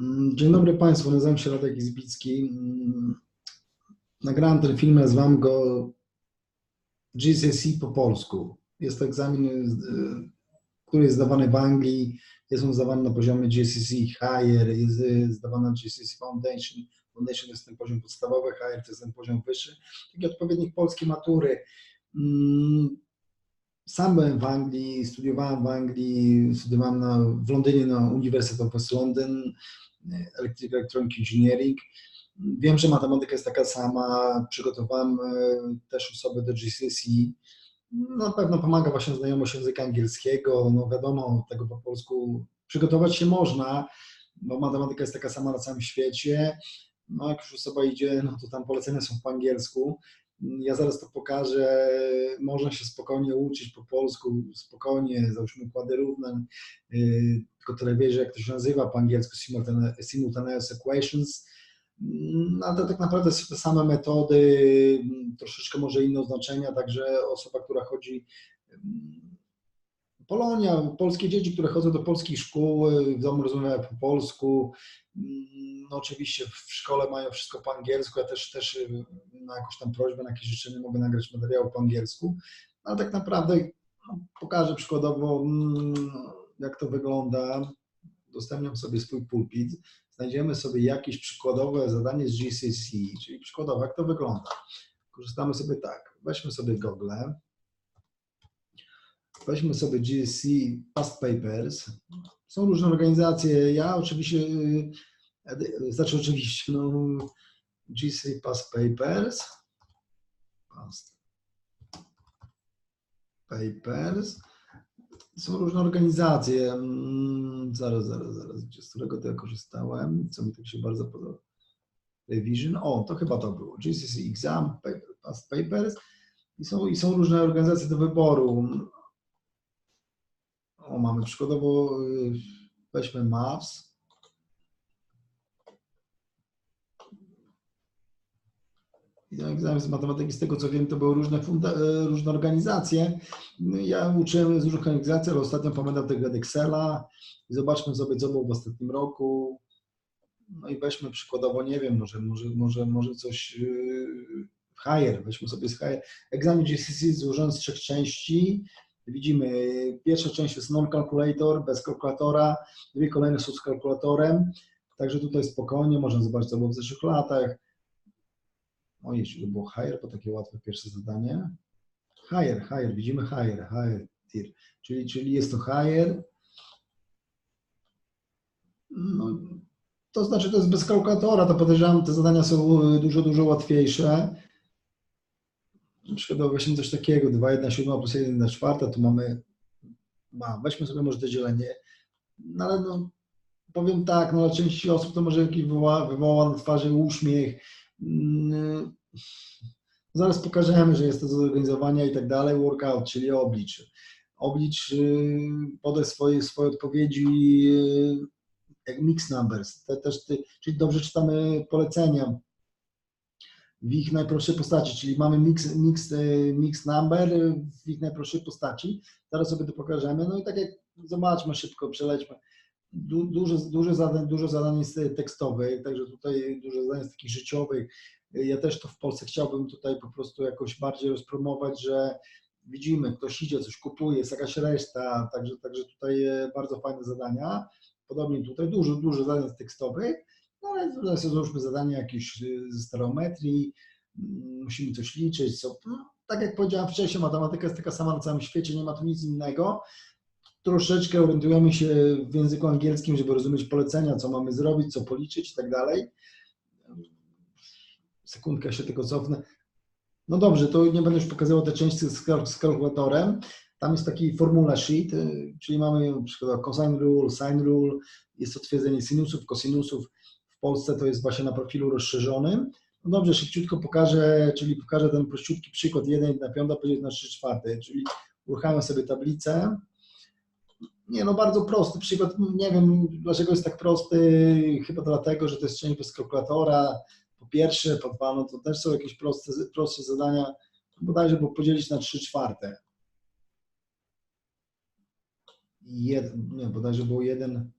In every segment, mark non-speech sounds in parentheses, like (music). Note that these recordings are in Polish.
Mm, Dzień dobry Państwu, nazywam się Radek Izbicki. Mm, Nagrałem ten film, nazwałem go GCSE po polsku. Jest to egzamin, y, który jest zdawany w Anglii. Jest on zdawany na poziomie GCSE Higher, jest y, zdawany na GCSE Foundation. Foundation jest ten poziom podstawowy, Higher to jest ten poziom wyższy. Taki odpowiednik polskiej matury. Sam byłem w Anglii, studiowałem w Anglii, studiowałem na, w Londynie na University of London, Electric Electronic Engineering. Wiem, że matematyka jest taka sama, przygotowałem e, też osoby do GCSE. Na pewno pomaga właśnie znajomość języka angielskiego, no wiadomo, tego po polsku przygotować się można, bo matematyka jest taka sama na całym świecie. No jak już osoba idzie, no to tam polecenia są po angielsku. Ja zaraz to pokażę. Można się spokojnie uczyć po polsku, spokojnie, załóżmy układy równe, yy, tylko tyle wie, jak to się nazywa po angielsku simultane- simultaneous equations. No, ale tak naprawdę są te same metody, mm, troszeczkę może inne oznaczenia, także osoba, która chodzi mm, Polonia, polskie dzieci, które chodzą do polskich szkół, w domu rozmawiają po polsku. Mm, No oczywiście w szkole mają wszystko po angielsku. Ja też, też y, na jakąś tam prośbę, na jakieś życzenie mogę nagrać materiał po angielsku. Ale tak naprawdę no, pokażę przykładowo, mm, jak to wygląda. Udostępniam sobie swój pulpit. Znajdziemy sobie jakieś przykładowe zadanie z GCSE, czyli przykładowo, jak to wygląda. Korzystamy sobie tak. Weźmy sobie Google. Weźmy sobie GSC Past Papers. Są różne organizacje. Ja oczywiście, y, edy- znaczy oczywiście, no, GSC Past Papers. Past Papers. Są różne organizacje. Mm, Zaraz, zaraz, zaraz. Z którego to ja korzystałem? Co mi tak się bardzo podoba. Revision. O, to chyba to było. GCC Exam, Past Papers. I są, I są różne organizacje do wyboru. O, mamy przykładowo, y, weźmy MAPS. Na egzamin z matematyki, z tego co wiem, to były różne, funda- e, różne organizacje. No Ja uczyłem z różnych organizacji, ale ostatnio pamiętam tego Excela. Zobaczmy sobie, co było w ostatnim roku. No i weźmy przykładowo, nie wiem, może, może, może, może coś w Higher, weźmy sobie z Higher. Egzamin GCSE złożony z trzech części. Widzimy, pierwsza część jest non-calculator, bez kalkulatora, dwie kolejne są z kalkulatorem, także tutaj spokojnie, można zobaczyć, co było w zeszłych latach. O, jeśli to było higher, to takie łatwe pierwsze zadanie. Higher, higher, widzimy higher, higher tier, czyli, czyli jest to higher. No, to znaczy, to jest bez kalkulatora, to podejrzewam, te zadania są y, dużo, dużo łatwiejsze. Na przykład weźmy coś takiego, 2, 1, 7 plus 1, 1 czwarta, tu mamy, ma, weźmy sobie może to dzielenie, no ale no, powiem tak, no części osób to może jakiś wywoła, wywoła na twarzy uśmiech, Mm, zaraz pokażemy, że jest to do zorganizowania i tak dalej, workout, czyli oblicz. Oblicz, y, podaj swoje, swoje odpowiedzi y, jak mix numbers, te, też ty, czyli dobrze czytamy polecenia, w ich najprostszej postaci, czyli mamy mix, mix, e, mix number w ich najprostszej postaci. Zaraz sobie to pokażemy. No i tak jak zobaczmy szybko, przelećmy. Du, dużo, dużo, zadań, dużo zadań jest tekstowych, także tutaj dużo zadań jest takich życiowych. Ja też to w Polsce chciałbym tutaj po prostu jakoś bardziej rozpromować, że widzimy, ktoś idzie, coś kupuje, jest jakaś reszta, także, także tutaj e, bardzo fajne zadania. Podobnie tutaj dużo, dużo zadań tekstowych. No ale tutaj sobie załóżmy zadanie jakieś y, ze stereometrii, mm, musimy coś liczyć, co, no, tak jak powiedziałem wcześniej, matematyka jest taka sama na całym świecie, nie ma tu nic innego. Troszeczkę orientujemy się w języku angielskim, żeby rozumieć polecenia, co mamy zrobić, co policzyć i tak dalej. Sekundkę się tylko cofnę. No dobrze, to nie będę już pokazywał te części z, z kalkulatorem. Tam jest taki formula sheet, y, czyli mamy na przykład cosine rule, sine rule, jest to twierdzenie sinusów, kosinusów. Polsce to jest właśnie na profilu rozszerzonym. No dobrze, szybciutko pokażę, czyli pokażę ten prościutki przykład 1 na 5 podzielić na 3 czwarte, czyli uruchamiam sobie tablicę. Nie no, bardzo prosty przykład, nie wiem dlaczego jest tak prosty, chyba dlatego, że to jest część bez kalkulatora, po pierwsze, po dwa, no to też są jakieś proste, prostsze zadania, bodajże, bo podzielić na 3 czwarte. Jeden, nie, bodajże było jeden,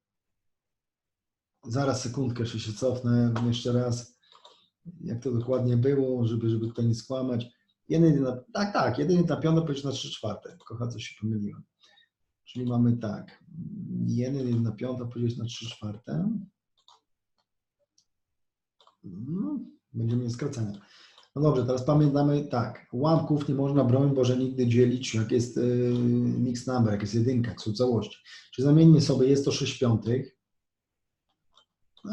Zaraz sekundkę, jeszcze się cofnę jeszcze raz, jak to dokładnie było, żeby, żeby tutaj nie skłamać. Jeden na, tak, tak, jeden na piąte powiedzieć na trzy czwarte. Kocha, coś się pomyliłem. Czyli mamy tak, jeden na piąte powiedzieć na trzy czwarte. No, będziemy mieli skracania. No dobrze, teraz pamiętamy tak, ułamków nie można, broń Boże, nigdy dzielić, jak jest yy, mix number, jak jest jedynka, jak są całości. Czyli zamiennie sobie jest to 6 piątych.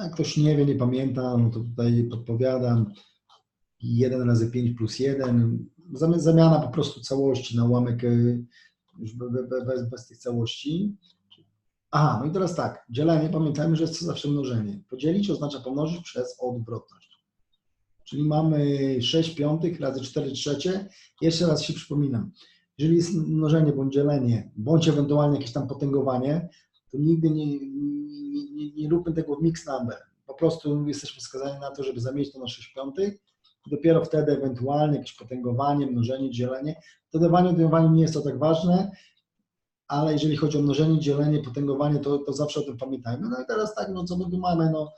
Jak ktoś nie wie, nie pamięta, no to tutaj podpowiadam. 1 razy 5 plus 1. Zamiana po prostu całości na ułamek yy, już bez, bez tych całości. Aha, no i teraz tak, dzielenie, pamiętajmy, że jest to zawsze mnożenie. Podzielić oznacza pomnożyć przez odwrotność. Czyli mamy 6 piątych razy 4 trzecie. Jeszcze raz się przypominam, jeżeli jest mnożenie bądź dzielenie, bądź ewentualnie jakieś tam potęgowanie, to nigdy nie, nie, nie, nie róbmy tego mix number. Po prostu jesteśmy skazani na to, żeby zamienić to na 6 piątych. Dopiero wtedy ewentualnie jakieś potęgowanie, mnożenie, dzielenie. Dodawanie, odejmowanie nie jest to tak ważne, ale jeżeli chodzi o mnożenie, dzielenie, potęgowanie, to, to zawsze o tym pamiętajmy. No i teraz tak, no co my tu mamy, no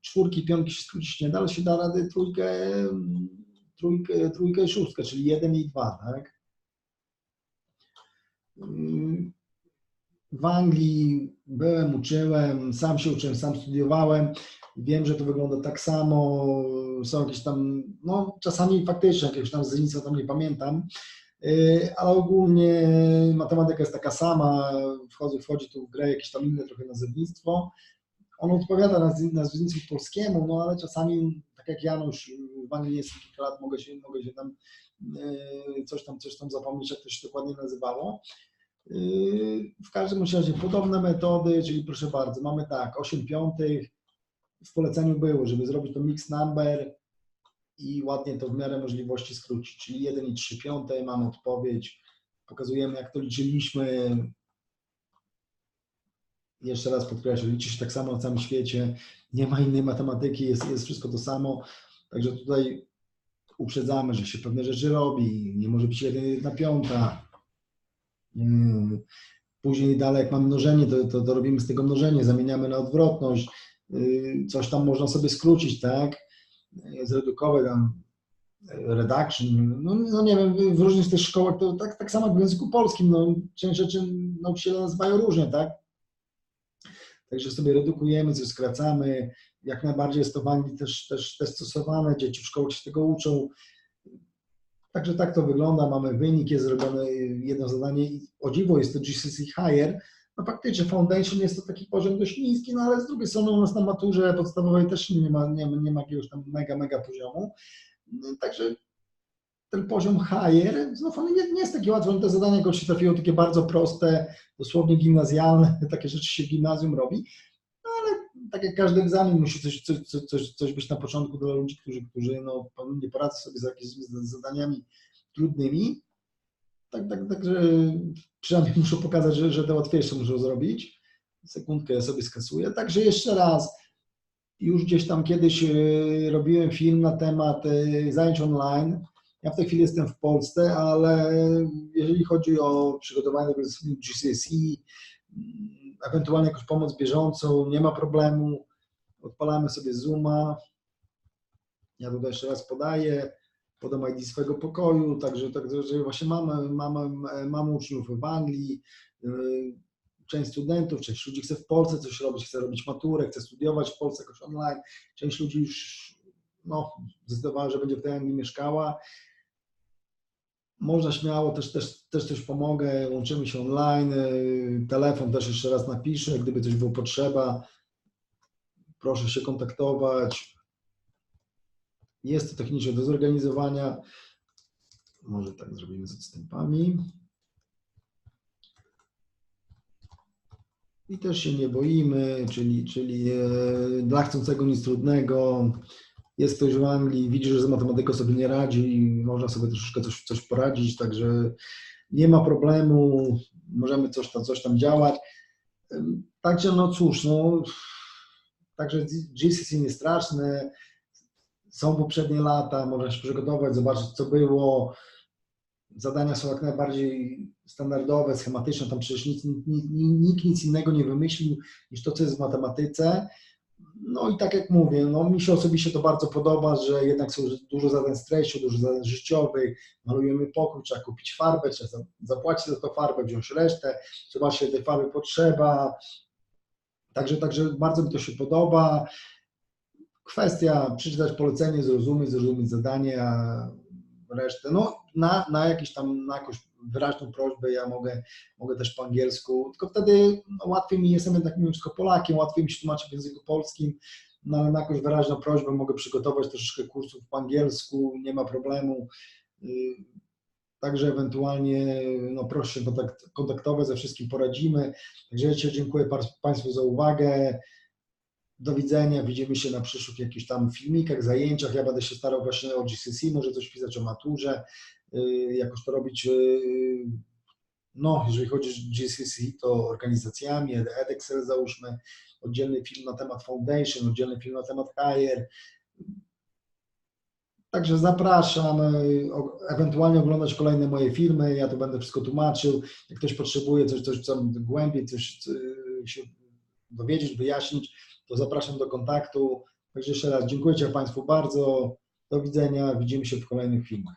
czwórki, piątki się skrócić nie da, ale się da rady trójkę, trójkę, trójkę i szóstkę, czyli jeden i dwa, tak? W Anglii byłem, uczyłem, sam się uczyłem, sam studiowałem. Wiem, że to wygląda tak samo. Są jakieś tam, no czasami faktycznie jakieś tam z tam nie pamiętam, ale ogólnie matematyka jest taka sama. Wchodzi, wchodzi tu w grę jakieś tam inne trochę nazewnictwo on odpowiada nazwisku polskiemu, no ale czasami, tak jak Janusz w Anglii jest kilka lat, mogę się, mogę się tam e, coś tam, coś tam zapomnieć, jak to się dokładnie nazywało. E, w każdym razie podobne metody, czyli proszę bardzo, mamy tak, 8 piątych, w poleceniu było, żeby zrobić to mix number i ładnie to w miarę możliwości skrócić, czyli 1 i 3 piąte, mamy odpowiedź, pokazujemy jak to liczyliśmy, jeszcze raz podkreślę, liczy się tak samo na całym świecie, nie ma innej matematyki, jest, jest wszystko to samo. Także tutaj uprzedzamy, że się pewne rzeczy robi, nie może być jedna piąta. Później dalej, jak mam mnożenie, to, to, to robimy z tego mnożenie, zamieniamy na odwrotność. Yy, coś tam można sobie skrócić, tak? Zredukować tam redaction, no, no nie wiem, w różnych tych szkołach to tak, tak samo w języku polskim, no, część rzeczy nauczyciele nazywają różnie, tak? Także sobie redukujemy, coś skracamy. Jak najbardziej jest to w Anglii też, też, też stosowane, dzieci w szkołach się tego uczą. Także tak to wygląda, mamy wynik, jest zrobione jedno zadanie i o dziwo jest to GCC Higher. No faktycznie Foundation jest to taki poziom dość niski, no ale z drugiej strony u nas na maturze podstawowej też nie ma, nie, nie ma jakiegoś tam mega, mega poziomu. Także ten poziom higher, znów on nie, nie jest taki łatwy, te zadania, jak się trafiło, takie bardzo proste, dosłownie gimnazjalne, (laughs) takie rzeczy się w gimnazjum robi, tak jak każdy egzamin musi coś, coś, coś, coś być na początku dla ludzi, którzy, którzy no, nie poradzą sobie z jakimiś zadaniami trudnymi, tak, tak, tak, że przynajmniej muszę pokazać, że, że te łatwiejsze muszą zrobić. Sekundkę ja sobie skasuję. Także jeszcze raz, już gdzieś tam kiedyś e, robiłem film na temat e, zajęć online, ja w tej chwili jestem w Polsce, ale jeżeli chodzi o przygotowanie do GCSE, ewentualnie jakąś pomoc bieżącą, nie ma problemu. Odpalamy sobie Zooma. Ja tutaj jeszcze raz podaję, podam ID swojego pokoju, także, także właśnie mamy, mamy, mamy uczniów w Anglii, część studentów, część ludzi chce w Polsce coś robić, chce robić maturę, chce studiować w Polsce jakoś online, część ludzi już no, zdecydowała, że będzie w tej Anglii mieszkała można śmiało, też, też, też coś pomogę, łączymy się online, y, telefon też jeszcze raz napiszę, gdyby coś było potrzeba, proszę się kontaktować. Jest to technicznie do zorganizowania. Może tak zrobimy z odstępami. I też się nie boimy, czyli, czyli e, dla chcącego nic trudnego jest ktoś w Anglii, widzi, że z matematyką sobie nie radzi i można sobie troszeczkę coś, coś poradzić, także nie ma problemu, możemy coś tam, coś tam działać. Także no cóż, no, także GCC nie straszne, są poprzednie lata, można się przygotować, zobaczyć co było. Zadania są jak najbardziej standardowe, schematyczne, tam przecież nic, nikt, nikt nic innego nie wymyślił niż to, co jest w matematyce No i tak jak mówię, no mi się osobiście to bardzo podoba, że jednak są dużo zadań stresu, dużo zadań życiowych, malujemy pokój, trzeba kupić farbę, trzeba za- zapłacić za tą farbę, wziąć resztę, zobaczyć, ile tej farby potrzeba. Także, także bardzo mi to się podoba. Kwestia przeczytać polecenie, zrozumieć, zrozumieć zadanie, a resztę, no na, na jakieś tam, na jakąś wyraźną prośbę ja mogę, mogę też po angielsku, tylko wtedy no, łatwiej mi, jestem jednak mimo wszystko Polakiem, łatwiej mi się tłumaczyć w języku polskim, no, na jakąś wyraźną prośbę mogę przygotować troszeczkę kursów po angielsku, nie ma problemu. Y, Także ewentualnie no proszę się kontakt, kontaktować, ze wszystkim poradzimy. Także ja dziękuję Państwu za uwagę. Do widzenia, widzimy się na przyszłych jakichś tam filmikach, zajęciach. Ja będę się starał właśnie o GCC, może coś pisać o maturze, jakoś to robić. yy, No, jeżeli chodzi o GCC, to organizacjami, EdExcel załóżmy, oddzielny film na temat Foundation, oddzielny film na temat Hire. Także zapraszam, o- ewentualnie oglądać kolejne moje filmy, ja to będę wszystko tłumaczył. Jak ktoś potrzebuje coś, coś tam głębiej, coś się dowiedzieć, wyjaśnić, to zapraszam do kontaktu. Także jeszcze raz dziękuję Państwu bardzo. Do widzenia. Widzimy się w kolejnych filmach.